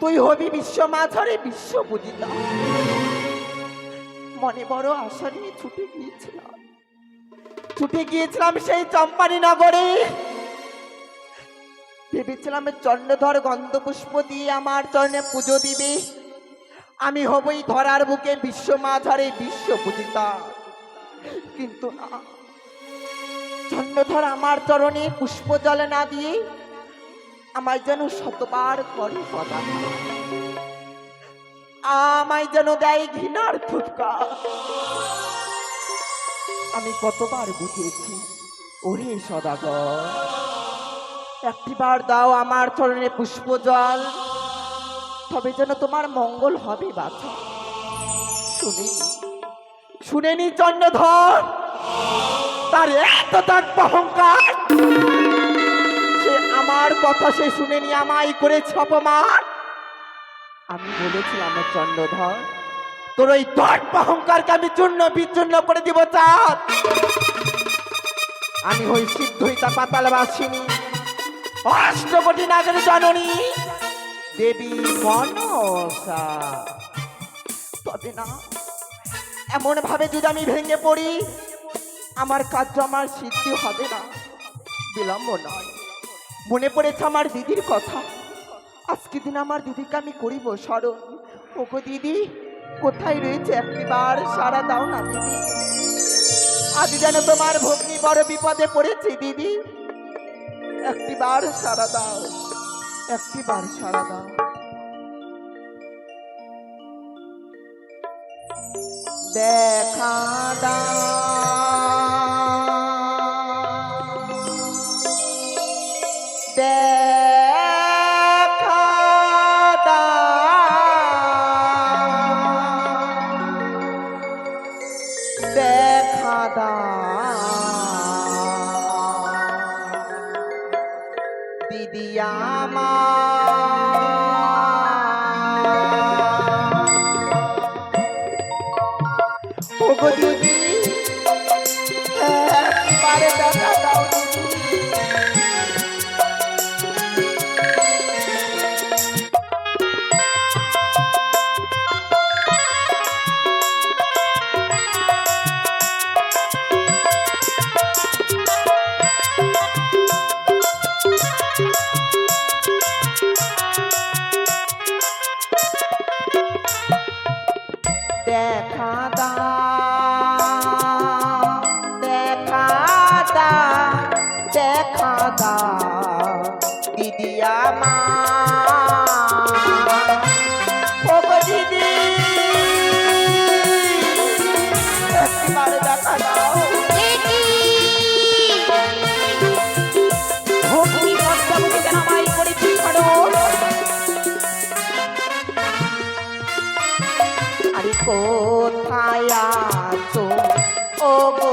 তুই হবি বিশ্ব মাঝরে, বিশ্ব পূজিতা মনে বড় আশা নিয়ে ছুটে গিয়েছিলাম। ছুটে গিয়েছিলাম সেই চম্পানি নগরে ভেবেছিলাম চন্দ্রধর গন্ধপুষ্প দিয়ে আমার চরণে পুজো দিবে। আমি হবই ধরার বুকে বিশ্ব মাঝারে, বিশ্ব পূজিতা কিন্তু না। চন্দ্রধর আমার চরণে পুষ্প জল না দিয়ে আমায় যেন শতবার করে কথা আমায় যেন দেয় ঘৃণার ফুটকা আমি কতবার বুঝিয়েছি, ওরে সদাগর। একটিবার দাও আমার চরণে পুষ্প জল, তবে যেন তোমার মঙ্গল হবে বাছা। শুনেনি শুনেনি চন্দ্রধর, তার এত তার অহংকার। আমার কথা সে শুনেনি আমায় করেছে অপমান। আমি বলেছিলাম চন্দ্রধর, তোর ওই দট অহংকারকে আমি চূর্ণ বিচূর্ণ করে দিব, চাঁদ। আমি হই সিদ্ধইতা পাতাল বাসিনী অষ্টকোটি নাগের জননী, দেবী মনসা। তবে না এমন ভাবে যদি আমি ভেঙে পড়ি, আমার কাজ আমার সিদ্ধি হবে না, বিলম্ব নয়। মনে পড়েছে আমার দিদির কথা। আজকে দিন আমার দিদিকে আমি করিব স্মরণ। ওগো দিদি, কোথায় রয়েছে একটিবার সারা দাও না দিদি। আজ যেন তোমার ভগ্নি বড় বিপদে পড়েছে দিদি। একটিবার সারা দাও, একটিবার সারা দাও। দেখা দাও। দিদি আমার কোথায় আছো? ও গো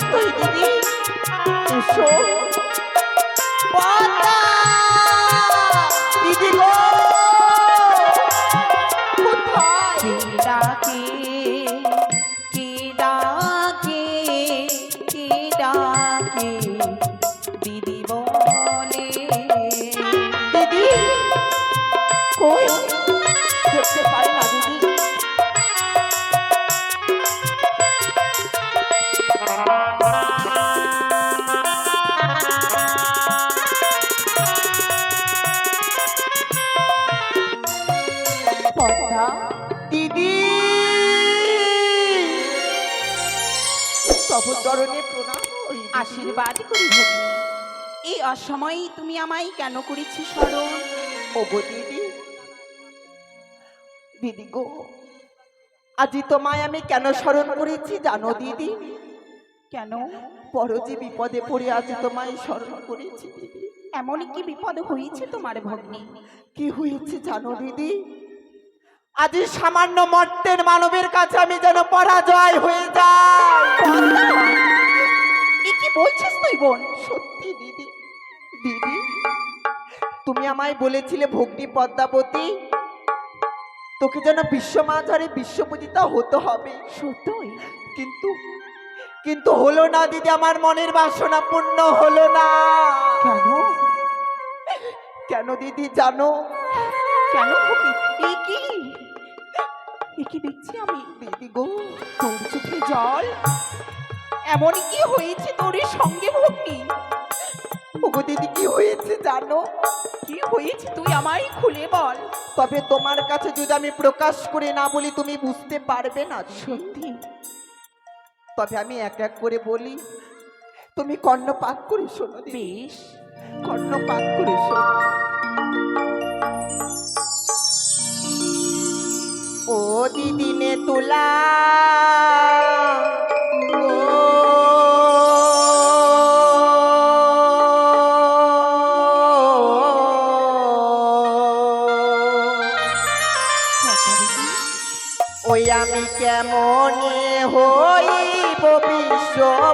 সত্যই দিদি এসো। আশীর্বাদ করি ভগ্নী। এই অসময়ে তুমি আমায় কেন করেছি স্মরণ? ওগো দিদি। দিদি গো আজি তোমায় আমি কেন স্মরণ করেছি জানো দিদি? কেন? বড় যে বিপদে পড়ে আজ তোমায় স্মরণ করেছি। দিদি এমন কি বিপদ হয়েছে তোমার ভগ্নি? কি হয়েছে জানো দিদি? আজি সামান্য মর্তের মানবের কাছে আমি যেন পরাজয় হয়ে যাই। এ কি বলছিস তুই বোন? সত্যি দিদি দিদি তুমি আমায় বলেছিলে ভগ্নী পদ্মাবতী তোকে যেন বিশ্বমাঝারে বিশ্বপূজিতা হতে হবে। সত্যই? কিন্তু কিন্তু হলো না দিদি আমার মনের বাসনা পূর্ণ হলো না। কেন? কেন দিদি জানো? কেন কি? এ কি দেখছি আমি? দিদি গো। তোর চোখে জল? এমন কি হয়েছে তোর সঙ্গে ভগ্নী? ওগো দিদি কি হয়েছে জানো? কি হয়েছে তুই আমায় খুলে বল। তবে তোমার কাছে যদি আমি প্রকাশ করে না বলি তুমি বুঝতে পারবে না। সত্যি? তবে আমি এক এক করে বলি তুমি কর্ণপাত করে শোনো বেশ। কর্ণপাত করে শোনো। ও দিদি নে তুলা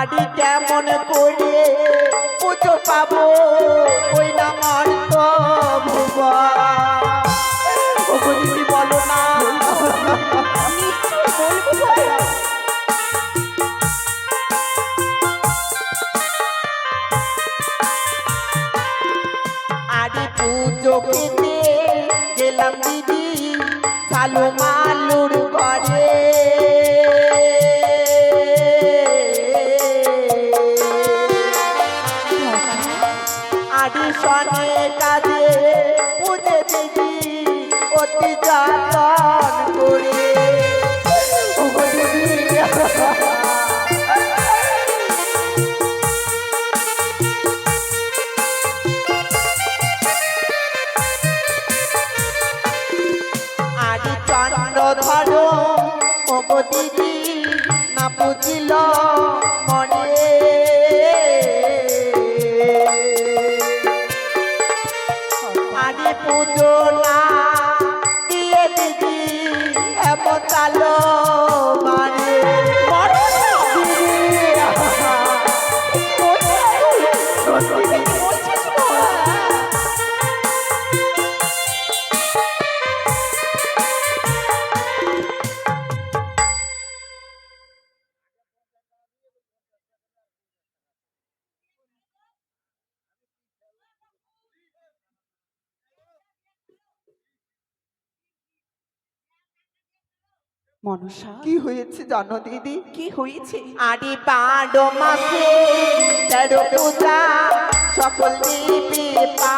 আরে কেমন করে পুজো পাবো, ওই না তো বলো না। আরে পুজো খেতে গেলাম দিদি চালু মালুর তার মনসা। কি হয়েছে জানো দিদি? কি হয়েছে? আরে বারো মাসে তেরো পূজা সকল দিবি পা।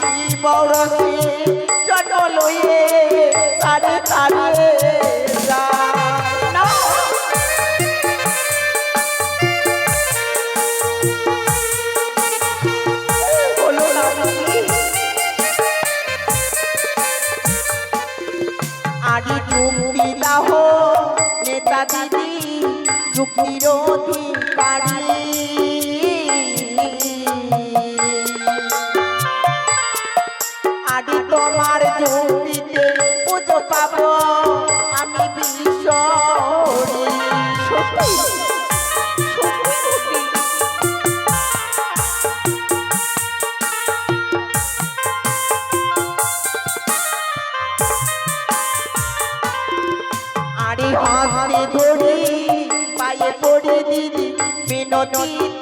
শিব রসে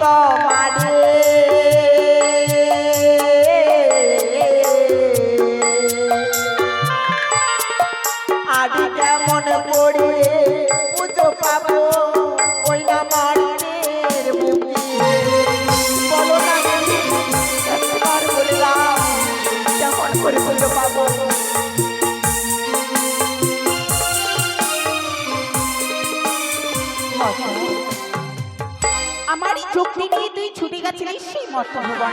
মিনতি তোমারে মর্তভুবন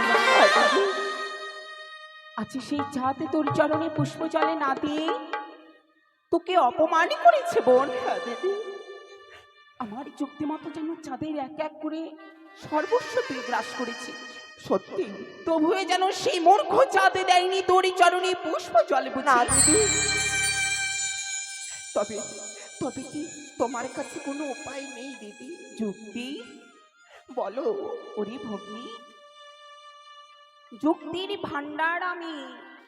আচ্ছা সেই চাঁদে তোর চরণে পুষ্প জলে না দিয়ে তোকে অপমানই করেছে বোন। আমার যুক্তি মতো যেন চাঁদের এক এক করে সর্বস্ব তুই গ্রাস করেছিস সত্যি? তবুও যেন সেই মূর্খ চাঁদে দেয়নি তোরই চরণে পুষ্প জলে না দিদি। তবে তবে কি তোমার কাছে কোনো উপায় নেই দিদি? যুক্তি? বলো ওরে ভগ্নি। যুক্তির ভান্ডার আমি।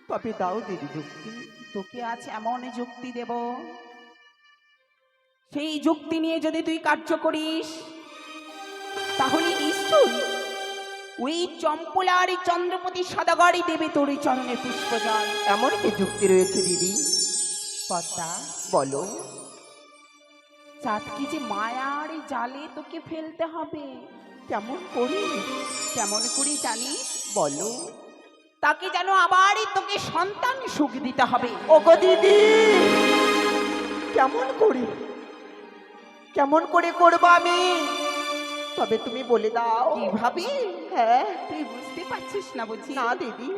তবে দাও দিদি যুক্তি তোকে আজ এমন যুক্তি দেব। সেই যুক্তি নিয়ে যদি তুই কার্য করিস তাহলে নিশ্চয় ওই চম্পলার চন্দ্রপতি সদাগরই দেবে তোর চরণে পুষ্পজল। এমন কি যুক্তি রয়েছে দিদি? পদ্মা বলো। চাঁদকে যে মায়ার জালে তোকে ফেলতে হবে? কেমন করি? কেমন করে জানিস? বলো তাকে যেন আবার তোকে সন্তান সুখ দিতে হবে। ওগো দিদি কেমন করি? কেমন করে করব আমি? তবে তুমি বলে দাও। কীভাবে? হ্যাঁ। তুই বুঝতে পারছিস না বুঝি। না দিদি।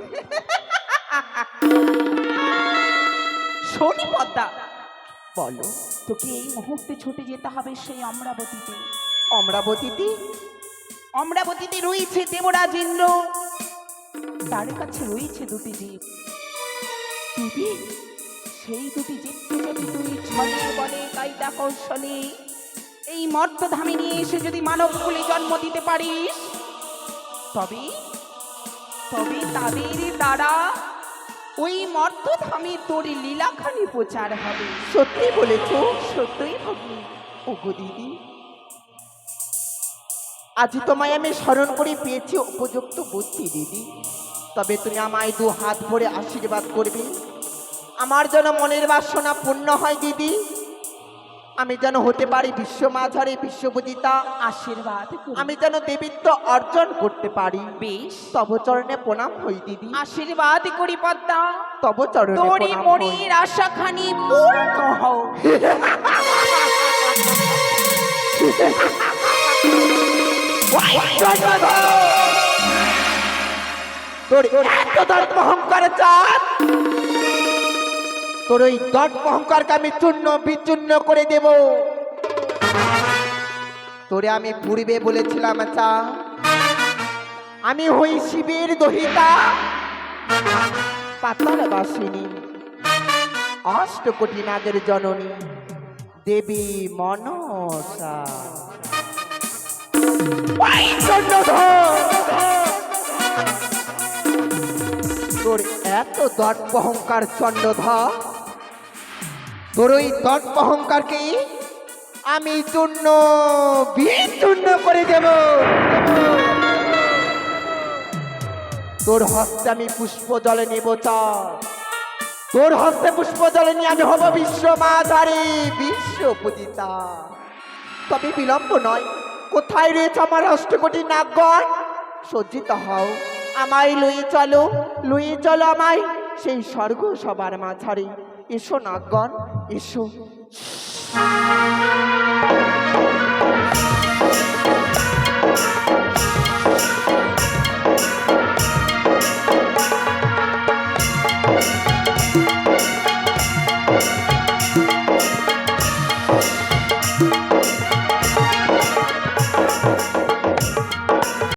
শোনি পদ্মা বলো। তোকে এই মুহূর্তে ছুটে যেতে হবে সেই অমরাবতীতে। অমরাবতীতে? অমরাবতীতে রয়েছে দেবরাজ ইন্দ্র। তার কাছে রয়েছে দুটি জীব। দিদি, সেই দুটি জীবকে যদি তুই ছলে বলে কায়দা কৌশলে এই মর্তধামে নিয়ে এসে যদি মানব কুলে জন্ম দিতে পারিস, তবে তবে তাদের দ্বারা ওই মর্তধামে তোর লীলাখানি প্রচার হবে। সত্যি বলেছ? সত্যই হবে। ওগো দিদি। আজ তোমায় আমি স্মরণ করে পেয়েছি উপযুক্ত বুদ্ধি, দিদি। তবে তুমি আমায় দু হাত ভরে আশীর্বাদ করবে। আমার যেন মনের বাসনা পূর্ণ হয় দিদি। আমি যেন হতে পারি বিশ্ব মাঝারে বিশ্বপতিতা আশীর্বাদ আমি যেন দেবিত্ব অর্জন করতে পারি। বেশ। তব চরণে প্রণাম হই দিদি। আশীর্বাদ করি পদ্মা। তব চরণে তোরি প্রণাম হই। মনির আশাখানি পূর্ণ হোক। তোর এত দর্প তোর ওই দর্প অহংকারকে আমি চূর্ণ, বিচূর্ণ করে দেব। তোরে আমি পূর্বে বলেছিলাম চা আমি হই শিবের দহিতা পাতাল বাসিনী অষ্ট কোটি নাগের জননী, দেবী মনসা। এত দর্প অহংকার চন্ডধর তোর ওই দর্প অহংকারকে আমি চূর্ণ, বিচূর্ণ করে দেব। তোর হস্তে আমি পুষ্প জলে নেব তোর হস্তে পুষ্প জলে নিয়ে আমি হব বিশ্ব মাধারী বিশ্ব পূজিতা তবে বিলম্ব নয়, কোথায় রয়েছে আমার অষ্টকোটি নাগগণ? সজ্জিত হও। আমায় লুয়ে চলো লুয়ে চলো আমায়। সেই স্বর্গ সবার মাঝারে। এসো নাগগণ এসো।